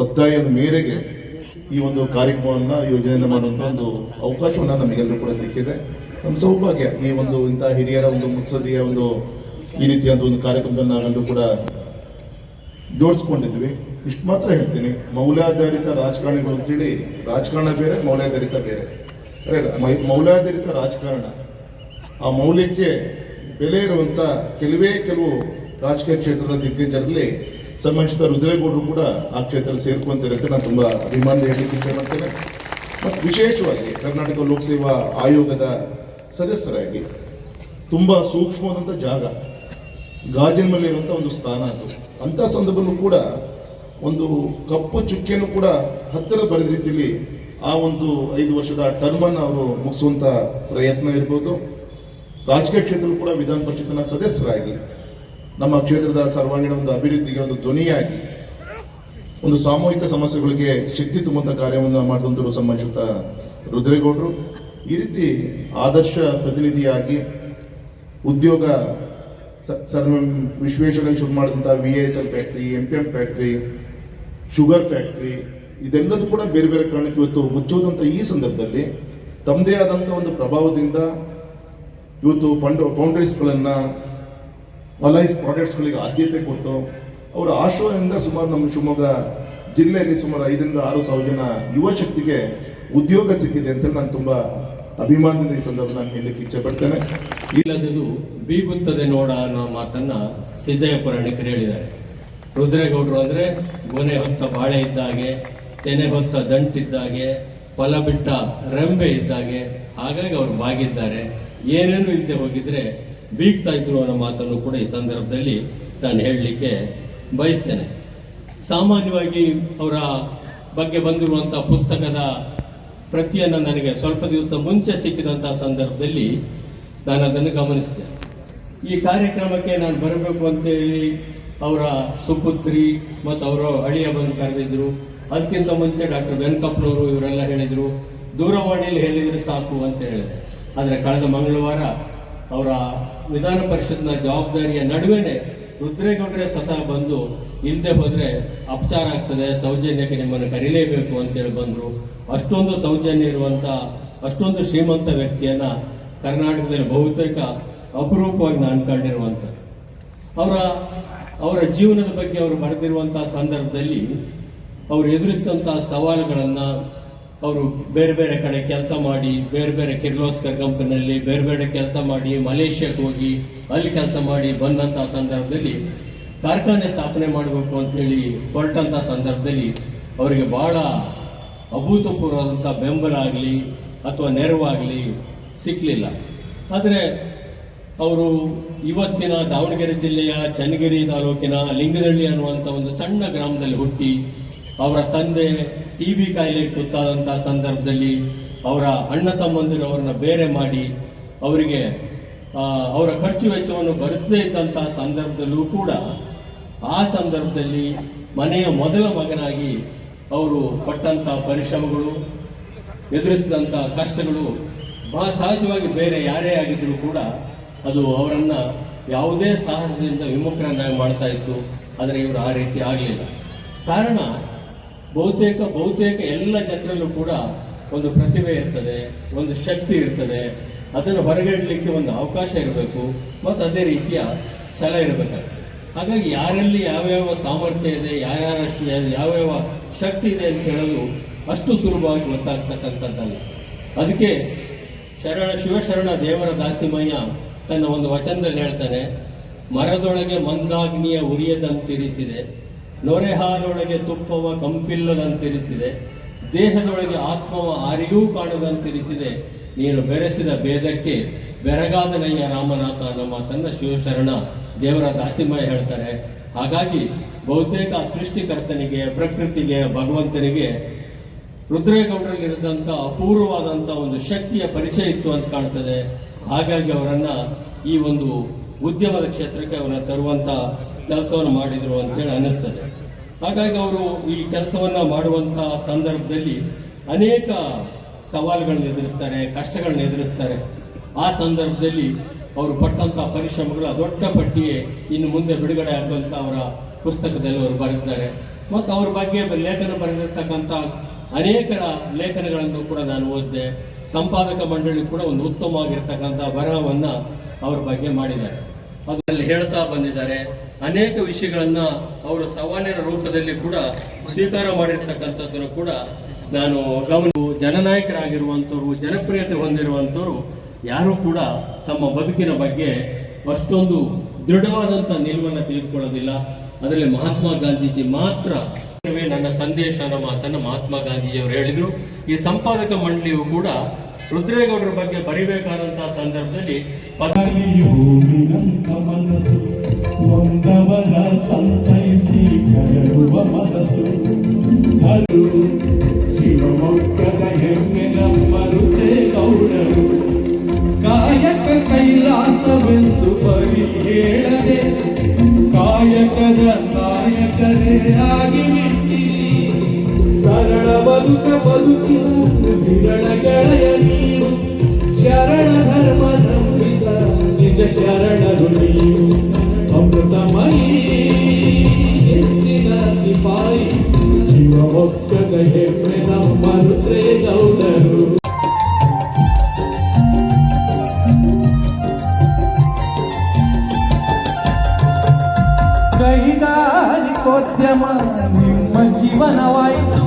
ಒತ್ತಾಯದ ಮೇರೆಗೆ ಈ ಒಂದು ಕಾರ್ಯಕ್ರಮವನ್ನ ಯೋಜನೆಯನ್ನು ಮಾಡುವಂಥ ಒಂದು ಅವಕಾಶವನ್ನು ನಮಗೆಲ್ಲರೂ ಕೂಡ ಸಿಕ್ಕಿದೆ. ನಮ್ಮ ಸೌಭಾಗ್ಯ ಈ ಒಂದು ಇಂತಹ ಹಿರಿಯರ ಒಂದು ಮುತ್ಸದಿಯ ಒಂದು ಈ ರೀತಿಯಾದ ಒಂದು ಕಾರ್ಯಕ್ರಮದಲ್ಲಿ ನಾವೆಲ್ಲರೂ ಕೂಡ ಜೋಡಿಸ್ಕೊಂಡಿದ್ವಿ. ಇಷ್ಟು ಮಾತ್ರ ಹೇಳ್ತೀನಿ. ಮೌಲ್ಯಾಧಾರಿತ ರಾಜಕಾರಣಿಗಳು ಅಂತೇಳಿ ರಾಜಕಾರಣ ಬೇರೆ, ಮೌಲ್ಯಾಧಾರಿತ ಬೇರೆ. ಅರೆ ಮೌಲ್ಯಾಧಾರಿತ ರಾಜಕಾರಣ. ಆ ಮೌಲ್ಯಕ್ಕೆ ಬೆಲೆ ಇರುವಂತ ಕೆಲವೇ ಕೆಲವು ರಾಜಕೀಯ ಕ್ಷೇತ್ರದ ದಿಗ್ಗಜರಲ್ಲಿ ಸಂಬಂಧಿಸಿದ ರುದ್ರೇಗೌಡರು ಕೂಡ ಆ ಕ್ಷೇತ್ರದಲ್ಲಿ ಸೇರ್ಕೊಂತಾರೆ ಅಂತ ನಾನು ತುಂಬಾ ಅಭಿಮಾನ ಹೇಳಲಿಕ್ಕೆ ಇಚ್ಛೆ ಮಾಡ್ತೇನೆ ಮತ್ತು ವಿಶೇಷವಾಗಿ ಕರ್ನಾಟಕ ಲೋಕಸೇವಾ ಆಯೋಗದ ಸದಸ್ಯರಾಗಿ ತುಂಬ ಸೂಕ್ಷ್ಮವಾದಂಥ ಜಾಗ, ಗಾಜಿನ ಮೇಲೆ ಇರುವಂಥ ಒಂದು ಸ್ಥಾನ ಅದು. ಅಂಥ ಸಂದರ್ಭದಲ್ಲೂ ಕೂಡ ಒಂದು ಕಪ್ಪು ಚುಕ್ಕಿಯನ್ನು ಕೂಡ ಹತ್ತಿರ ಬರೆದ ರೀತಿಯಲ್ಲಿ ಆ ಒಂದು ಐದು ವರ್ಷದ ಟರ್ಮ್ ಅನ್ನು ಅವರು ಮುಗಿಸುವಂಥ ಪ್ರಯತ್ನ ಇರ್ಬೋದು. ರಾಜಕೀಯ ಕ್ಷೇತ್ರದಲ್ಲೂ ಕೂಡ ವಿಧಾನ ಪರಿಷತ್ತಿನ ಸದಸ್ಯರಾಗಿ ನಮ್ಮ ಕ್ಷೇತ್ರದ ಸರ್ವಾಂಗೀಣ ಒಂದು ಅಭಿವೃದ್ಧಿಗೆ ಒಂದು ಧ್ವನಿಯಾಗಿ, ಒಂದು ಸಾಮೂಹಿಕ ಸಮಸ್ಯೆಗಳಿಗೆ ಶಕ್ತಿ ತುಂಬುವಂತ ಕಾರ್ಯವನ್ನು ಮಾಡಿದಂತರು ಸಂಬಂಧಿಸಿದ ರುದ್ರೇಗೌಡರು. ಈ ರೀತಿ ಆದರ್ಶ ಪ್ರತಿನಿಧಿಯಾಗಿ ಉದ್ಯೋಗ ಸರ್ವ ವಿಶ್ವೇಶ್ವರಯ್ಯ ಶುರು ಮಾಡಿದಂಥ V S L factory M P M factory sugar factory ಇದೆಲ್ಲದೂ ಕೂಡ ಬೇರೆ ಬೇರೆ ಕಾರಣಕ್ಕೆ ಇವತ್ತು ಮುಚ್ಚೋದಂಥ ಈ ಸಂದರ್ಭದಲ್ಲಿ ತಮ್ಮದೇ ಆದಂಥ ಒಂದು ಪ್ರಭಾವದಿಂದ ಇವತ್ತು ಫಂಡ್ ಫೌಂಡರೀಸ್ಗಳನ್ನ ಅಲೈಸ್ ಪ್ರಾಡಕ್ಟ್ಸ್ಗಳಿಗೆ ಆದ್ಯತೆ ಕೊಟ್ಟು ಅವರ ಆಶ್ರಯದಿಂದ ಸುಮಾರು ನಮ್ಮ ಶಿವಮೊಗ್ಗ ಜಿಲ್ಲೆಯಲ್ಲಿ ಸುಮಾರು ಐದರಿಂದ ಆರು ಸಾವಿರ ಜನ ಯುವ ಶಕ್ತಿಗೆ ಉದ್ಯೋಗ ಸಿಕ್ಕಿದೆ ಅಂತ ನಾನು ತುಂಬಾ ಅಭಿಮಾನದಿಂದ ಈ ಸಂದರ್ಭ ನಾನು ಹೇಳಲಿಕ್ಕೆ ಇಚ್ಛೆ ಪಡ್ತೇನೆ. ಇಲ್ಲದದು ಬೀಗುತ್ತದೆ ನೋಡ ಅನ್ನೋ ಮಾತನ್ನ ಸಿದ್ದಯ್ಯ ಪುರಾಣಿಕರು ಹೇಳಿದ್ದಾರೆ. ರುದ್ರೇಗೌಡರು ಅಂದ್ರೆ ಗೊನೆ ಹೊತ್ತ ಬಾಳೆ ಇದ್ದಾಗೆ, ತೆನೆ ಹೊತ್ತ ದಂಟಿದ್ದಾಗೆ, ಫಲ ಬಿಟ್ಟ ರೆಂಬೆ ಇದ್ದಾಗೆ, ಹಾಗಾಗಿ ಅವರು ಬಾಗಿದ್ದಾರೆ. ಏನೇನು ಇಲ್ಲದೆ ಹೋಗಿದ್ರೆ ಬೀಗ್ತಾ ಇದ್ರು ಅನ್ನೋ ಮಾತನ್ನು ಕೂಡ ಈ ಸಂದರ್ಭದಲ್ಲಿ ನಾನು ಹೇಳಲಿಕ್ಕೆ ಬಯಸ್ತೇನೆ. ಸಾಮಾನ್ಯವಾಗಿ ಅವರ ಬಗ್ಗೆ ಬಂದಿರುವಂಥ ಪುಸ್ತಕದ ಪ್ರತಿಯನ್ನು ನನಗೆ ಸ್ವಲ್ಪ ದಿವಸ ಮುಂಚೆ ಸಿಕ್ಕಿದಂಥ ಸಂದರ್ಭದಲ್ಲಿ ನಾನು ಅದನ್ನು ಗಮನಿಸಿದೆ. ಈ ಕಾರ್ಯಕ್ರಮಕ್ಕೆ ನಾನು ಬರಬೇಕು ಅಂತೇಳಿ ಅವರ ಸುಪುತ್ರಿ ಮತ್ತು ಅವರ ಅಳಿಯ ಬಂದು ಕರೆದಿದ್ರು ಅದಕ್ಕಿಂತ ಮುಂಚೆ ಡಾಕ್ಟರ್ ವೆಂಕಪ್ಪನವರು ಇವರೆಲ್ಲ ಹೇಳಿದರು. ದೂರವಾಣಿಯಲ್ಲಿ ಹೇಳಿದರೆ ಸಾಕು ಅಂತ ಹೇಳಿದೆ. ಆದರೆ ಕಳೆದ ಮಂಗಳವಾರ ಅವರ ವಿಧಾನ ಪರಿಷತ್ನ ಜವಾಬ್ದಾರಿಯ ನಡುವೆನೆ ರುದ್ರೇಗೌಡರೇ ಸ್ವತಃ ಬಂದು ಇಲ್ಲದೆ ಹೋದರೆ ಅಪಚಾರ ಆಗ್ತದೆ, ಸೌಜನ್ಯಕ್ಕೆ ನಿಮ್ಮನ್ನು ಕರೀಲೇಬೇಕು ಅಂತೇಳಿ ಬಂದರು. ಅಷ್ಟೊಂದು ಸೌಜನ್ಯ ಇರುವಂತ, ಅಷ್ಟೊಂದು ಶ್ರೀಮಂತ ವ್ಯಕ್ತಿಯನ್ನ ಕರ್ನಾಟಕದಲ್ಲಿ ಬಹುತೇಕ ಅಪರೂಪವಾಗಿ ನಾನು ಕಂಡಿರುವಂತ. ಅವರ ಅವರ ಜೀವನದ ಬಗ್ಗೆ ಅವರು ಬರೆದಿರುವಂಥ ಸಂದರ್ಭದಲ್ಲಿ ಅವರು ಎದುರಿಸಿದಂತಹ ಸವಾಲುಗಳನ್ನ ಅವರು ಬೇರೆ ಬೇರೆ ಕಡೆ ಕೆಲಸ ಮಾಡಿ, ಬೇರೆ ಬೇರೆ ಕಿರ್ಲೋಸ್ಕರ್ ಕಂಪನಿಯಲ್ಲಿ ಬೇರೆ ಬೇರೆ ಕೆಲಸ ಮಾಡಿ ಮಲೇಷ್ಯಾಕ್ಕೆ ಹೋಗಿ ಅಲ್ಲಿ ಕೆಲಸ ಮಾಡಿ ಬಂದಂತಹ ಸಂದರ್ಭದಲ್ಲಿ ಕಾರ್ಖಾನೆ ಸ್ಥಾಪನೆ ಮಾಡಬೇಕು ಅಂತೇಳಿ ಹೊರಟಂತಹ ಸಂದರ್ಭದಲ್ಲಿ ಅವರಿಗೆ ಬಹಳ ಅಭೂತಪೂರ್ವದಂಥ ಬೆಂಬಲ ಆಗಲಿ ಅಥವಾ ನೆರವಾಗಲಿ ಸಿಕ್ಕಲಿಲ್ಲ ಆದರೆ ಅವರು ಇವತ್ತಿನ ದಾವಣಗೆರೆ ಜಿಲ್ಲೆಯ ಚನ್ನಗಿರಿ ತಾಲೂಕಿನ ಲಿಂಗದಳ್ಳಿ ಅನ್ನುವಂಥ ಒಂದು ಸಣ್ಣ ಗ್ರಾಮದಲ್ಲಿ ಹುಟ್ಟಿ ಅವರ ತಂದೆ ಟಿ ಬಿ ಕಾಯಿಲೆಗೆ ತುತ್ತಾದಂಥ ಸಂದರ್ಭದಲ್ಲಿ ಅವರ ಅಣ್ಣ ತಮ್ಮಂದಿರು ಅವರನ್ನ ಬೇರೆ ಮಾಡಿ ಅವರಿಗೆ ಅವರ ಖರ್ಚು ವೆಚ್ಚವನ್ನು ಭರಿಸದೇ ಇದ್ದಂಥ ಸಂದರ್ಭದಲ್ಲೂ ಕೂಡ ಆ ಸಂದರ್ಭದಲ್ಲಿ ಮನೆಯ ಮೊದಲ ಮಗನಾಗಿ ಅವರು ಪಟ್ಟಂಥ ಪರಿಶ್ರಮಗಳು ಎದುರಿಸಿದಂಥ ಕಷ್ಟಗಳು ಬಹಳ ಸಹಜವಾಗಿ ಬೇರೆ ಯಾರೇ ಆಗಿದ್ದರೂ ಕೂಡ ಅದು ಅವರನ್ನು ಯಾವುದೇ ಸಾಹಸದಿಂದ ವಿಮುಖರನ್ನಾಗಿ ಮಾಡ್ತಾ ಇತ್ತು. ಆದರೆ ಇವರು ಆ ರೀತಿ ಆಗಲಿಲ್ಲ. ಕಾರಣ ಬಹುತೇಕ ಬಹುತೇಕ ಎಲ್ಲ ಜನರಲ್ಲೂ ಕೂಡ ಒಂದು ಪ್ರತಿಭೆ ಇರ್ತದೆ, ಒಂದು ಶಕ್ತಿ ಇರ್ತದೆ. ಅದನ್ನು ಹೊರಗಿಡಲಿಕ್ಕೆ ಒಂದು ಅವಕಾಶ ಇರಬೇಕು. ಮತ್ತು ಅದೇ ರೀತಿಯ ಛಲ ಇರಬೇಕಾಗ್ತದೆ. ಹಾಗಾಗಿ ಯಾರಲ್ಲಿ ಯಾವ್ಯಾವ ಸಾಮರ್ಥ್ಯ ಇದೆ, ಯಾರ್ಯಾರ ಯಾವ್ಯಾವ ಶಕ್ತಿ ಇದೆ ಅಂತ ಹೇಳಲು ಅಷ್ಟು ಸುಲಭವಾಗಿ ಗೊತ್ತಾಗ್ತಕ್ಕಂಥದ್ದಲ್ಲ. ಅದಕ್ಕೆ ಶರಣ, ಶಿವಶರಣ ದೇವರ ದಾಸಿಮಯ್ಯ ತನ್ನ ಒಂದು ವಚನದಲ್ಲಿ ಹೇಳ್ತಾನೆ, ಮರದೊಳಗೆ ಮಂದಾಗ್ನಿಯ ಉರಿಯದಂತಿರಿಸಿದೆ. ನೊರೆ ಹಾದೊಳಗೆ ತುಪ್ಪವ ಕಂಪಿಲ್ಲದಂತಿರಿಸಿದೆ, ದೇಹದೊಳಗೆ ಆತ್ಮವ ಆರಿಗೂ ಕಾಣದಂತಿರಿಸಿದೆ. ನೀನು ಬೆರೆಸಿದ ಭೇದಕ್ಕೆ ಬೆರಗಾದನಯ್ಯ ರಾಮನಾಥ ನಮ್ಮ ತನ್ನ ಶಿವಶರಣ ದೇವರ ದಾಸಿಮಯ್ಯ ಹೇಳ್ತಾರೆ. ಹಾಗಾಗಿ ಬಹುತೇಕ ಸೃಷ್ಟಿಕರ್ತನಿಗೆ, ಪ್ರಕೃತಿಗೆ, ಭಗವಂತನಿಗೆ ರುದ್ರೇಗೌಡರಲ್ಲಿರದಂಥ ಅಪೂರ್ವವಾದಂಥ ಒಂದು ಶಕ್ತಿಯ ಪರಿಚಯ ಇತ್ತು ಅಂತ ಕಾಣ್ತದೆ. ಹಾಗಾಗಿ ಅವರನ್ನ ಈ ಒಂದು ಉದ್ಯಮದ ಕ್ಷೇತ್ರಕ್ಕೆ ಅವರನ್ನ ತರುವಂತ ಕೆಲಸವನ್ನು ಮಾಡಿದ್ರು ಅಂತೇಳಿ ಅನ್ನಿಸ್ತದೆ. ಹಾಗಾಗಿ ಅವರು ಈ ಕೆಲಸವನ್ನ ಮಾಡುವಂತ ಸಂದರ್ಭದಲ್ಲಿ ಅನೇಕ ಸವಾಲುಗಳನ್ನ ಎದುರಿಸ್ತಾರೆ, ಕಷ್ಟಗಳನ್ನ ಎದುರಿಸ್ತಾರೆ. ಆ ಸಂದರ್ಭದಲ್ಲಿ ಅವರು ಪಟ್ಟಂತ ಪರಿಶ್ರಮಗಳು ದೊಡ್ಡ ಪಟ್ಟಿಯೇ ಇನ್ನು ಮುಂದೆ ಬಿಡುಗಡೆ ಆಗುವಂಥ ಅವರ ಪುಸ್ತಕದಲ್ಲಿ ಅವರು ಬರೆದಿದ್ದಾರೆ. ಮತ್ತು ಅವ್ರ ಬಗ್ಗೆ ಲೇಖನ ಬರೆದಿರ್ತಕ್ಕಂಥ ಅನೇಕರ ಲೇಖನಗಳನ್ನು ಕೂಡ ನಾನು ಓದಿದೆ. ಸಂಪಾದಕ ಮಂಡಳಿ ಕೂಡ ಒಂದು ಉತ್ತಮವಾಗಿರ್ತಕ್ಕಂಥ ಬರಹವನ್ನ ಅವ್ರ ಬಗ್ಗೆ ಮಾಡಿದ್ದಾರೆ. ಅದರಲ್ಲಿ ಹೇಳ್ತಾ ಬಂದಿದ್ದಾರೆ. ಅನೇಕ ವಿಷಯಗಳನ್ನ ಅವರು ಸವಾಲಿನ ರೂಪದಲ್ಲಿ ಕೂಡ ಸ್ವೀಕಾರ ಮಾಡಿರ್ತಕ್ಕಂಥದ್ದನ್ನು ಕೂಡ ನಾನು ಗಮನ ಜನನಾಯಕರಾಗಿರುವಂಥವ್ರು, ಜನಪ್ರಿಯತೆ ಹೊಂದಿರುವಂಥವ್ರು ಯಾರು ಕೂಡ ತಮ್ಮ ಬದುಕಿನ ಬಗ್ಗೆ ಅಷ್ಟೊಂದು ದೃಢವಾದಂಥ ನಿಲುವನ್ನು ತೆಗೆದುಕೊಳ್ಳೋದಿಲ್ಲ. ಅದರಲ್ಲಿ ಮಹಾತ್ಮ ಗಾಂಧೀಜಿ ಮಾತ್ರ ನನ್ನ ಸಂದೇಶ ಅನ್ನೋ ಮಾತನ್ನ ಮಹಾತ್ಮ ಗಾಂಧೀಜಿ ಅವರು ಹೇಳಿದ್ರು. ಈ ಸಂಪಾದಕ ಮಂಡಳಿಯು ಕೂಡ ರುದ್ರೇಗೌಡರ ಬಗ್ಗೆ ಬರಿಬೇಕಾದಂತಹ ಸಂದರ್ಭದಲ್ಲಿ ಮನಸ್ಸು ನೊಂದವರ ಸಂತೈಸಿ ಕರಡುವ ಮನಸ್ಸು. ಹರು, ಶಿವಮೊಗ್ಗದ ಹೆಮ್ಮೆ ನಮ್ಮರುತೆ ಗೌಡರು ಕಾಯಕ ಕೈಲಾಸವೆಂದು ಬರಿ ಹೇಳದೆ, ಕಾಯಕದ ಕಾಯಕರೇ ಆಗಿ ಸರಳ ಬದುಕ ಬದುಕಿನ ವಿರಳ ಗೆಳೆಯ ನೀನು. ಶರಣ ಧರ್ಮ ನಂಬಿತ ನಿಜ ಶರಣರು ನೀವು ಅಮೃತಮಯಿ ಎತ್ತಿನ ಸಿಪಾಯಿ ಜೀವ ಒಕ್ಕದ ಹೆಮ್ಮೆ ನಮ್ಮ ರುದ್ರೇ ಗೌಡರು ಕೈಗಾರಿಕೋದ್ಯಮ ನಿಮ್ಮ ಜೀವನವಾಯಿತು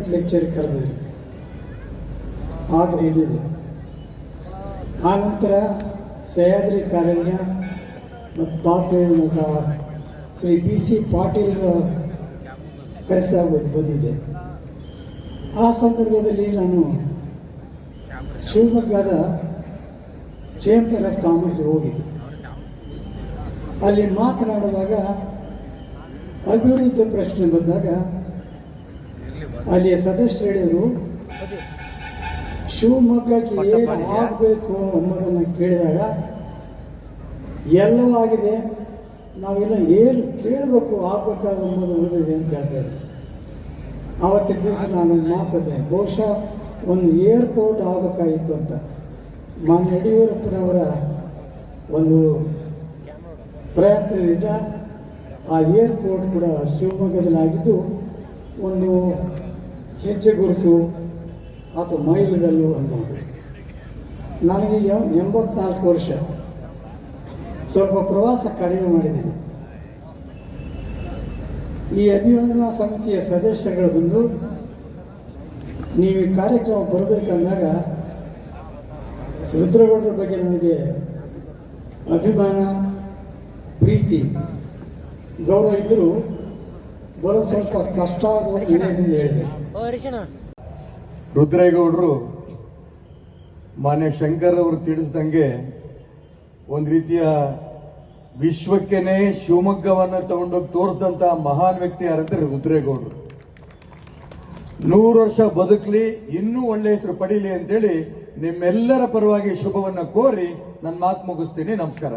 ಎಂಪ್ಲಾಯ್ಮೆಂಟ್ ಲೆಕ್ಚರ್ ಕರೆದಿದ್ರು ಆಗ ಬಂದಿದೆ ಆ ನಂತರ ಸಹ್ಯಾದ್ರಿ ಕಾಲೇಜಿನ ಮತ್ತು ಪಾಪೇನ ಸಹ ಶ್ರೀ ಬಿ ಸಿ ಪಾಟೀಲ್ ಕರೆಸಾಗೋದು ಬಂದಿದೆ. ಆ ಸಂದರ್ಭದಲ್ಲಿ ನಾನು ಶಿವಮೊಗ್ಗದ ಚೇಂಬರ್ ಆಫ್ ಕಾಮರ್ಸ್ ಹೋಗಿದ್ದೆ ಅಲ್ಲಿ ಮಾತನಾಡುವಾಗ ಅಭಿವೃದ್ಧಿ ಪ್ರಶ್ನೆ ಬಂದಾಗ ಅಲ್ಲಿಯ ಸದಸ್ಯರು ಹೇಳಿದರು ಶಿವಮೊಗ್ಗಕ್ಕೆ ಏನು ಆಗಬೇಕು ಎಂಬುದನ್ನು ಕೇಳಿದಾಗ ಎಲ್ಲವೂ ಆಗಿದೆ. ನಾವೆಲ್ಲ ಏನು ಕೇಳಬೇಕು ಆಗಬೇಕಾದ ಅನ್ನೋದು ಉಳಿದಿದೆ ಅಂತ ಹೇಳ್ತಾರೆ. ಆವತ್ತಿನ ದಿವಸ ನಾನು ಮಾತದೆ ಬಹುಶಃ ಒಂದು ಏರ್ಪೋರ್ಟ್ ಆಗಬೇಕಾಗಿತ್ತು ಅಂತ. ಮಾನ್ಯ ಯಡಿಯೂರಪ್ಪನವರ ಒಂದು ಪ್ರಯತ್ನದಿಂದ ಆ ಏರ್ಪೋರ್ಟ್ ಕೂಡ ಶಿವಮೊಗ್ಗದಲ್ಲಾಗಿದ್ದು ಒಂದು ಹೆಜ್ಜೆ ಗುರುತು ಅಥವಾ ಮೈಲುಗಲ್ಲು ಅನ್ನೋದು ನನಗೆ ಎಂಬತ್ನಾಲ್ಕು ವರ್ಷ. ಸ್ವಲ್ಪ ಪ್ರವಾಸ ಕಡಿಮೆ ಮಾಡಿದ್ದೇನೆ. ಈ ಅಭಿವೃದ್ಧಿ ಸಮಿತಿಯ ಸದಸ್ಯರುಗಳು ಬಂದು, ನೀವು ಈ ಕಾರ್ಯಕ್ರಮ ಬರಬೇಕಂದಾಗ ಸುಭದ್ರಗೌಡರ ಬಗ್ಗೆ ನನಗೆ ಅಭಿಮಾನ, ಪ್ರೀತಿ, ಗೌರವ ಇದ್ದರೂ ಬರೋದು ಸ್ವಲ್ಪ ಕಷ್ಟ ಆಗುವ ವಿನಯದಿಂದ ಹೇಳಿದೆ ರುದ್ರೇಗೌಡರು, ಮಾನ್ಯ ಶಂಕರ್ ಅವರು ತಿಳಿಸಿದಂಗೆ ಒಂದು ರೀತಿಯ ವಿಶ್ವಕ್ಕೆನೆ ಶಿವಮೊಗ್ಗವನ್ನು ತಗೊಂಡೋಗಿ ತೋರಿಸಿದಂತ ಮಹಾನ್ ವ್ಯಕ್ತಿ ಯಾರಂದ್ರೆ ರುದ್ರೇಗೌಡರು. ನೂರು ವರ್ಷ ಬದುಕಲಿ, ಇನ್ನೂ ಒಳ್ಳೆ ಹೆಸರು ಪಡೀಲಿ ಅಂತೇಳಿ ನಿಮ್ಮೆಲ್ಲರ ಪರವಾಗಿ ಶುಭವನ್ನ ಕೋರಿ ನನ್ನ ಮಾತು ಮುಗಿಸ್ತೀನಿ. ನಮಸ್ಕಾರ.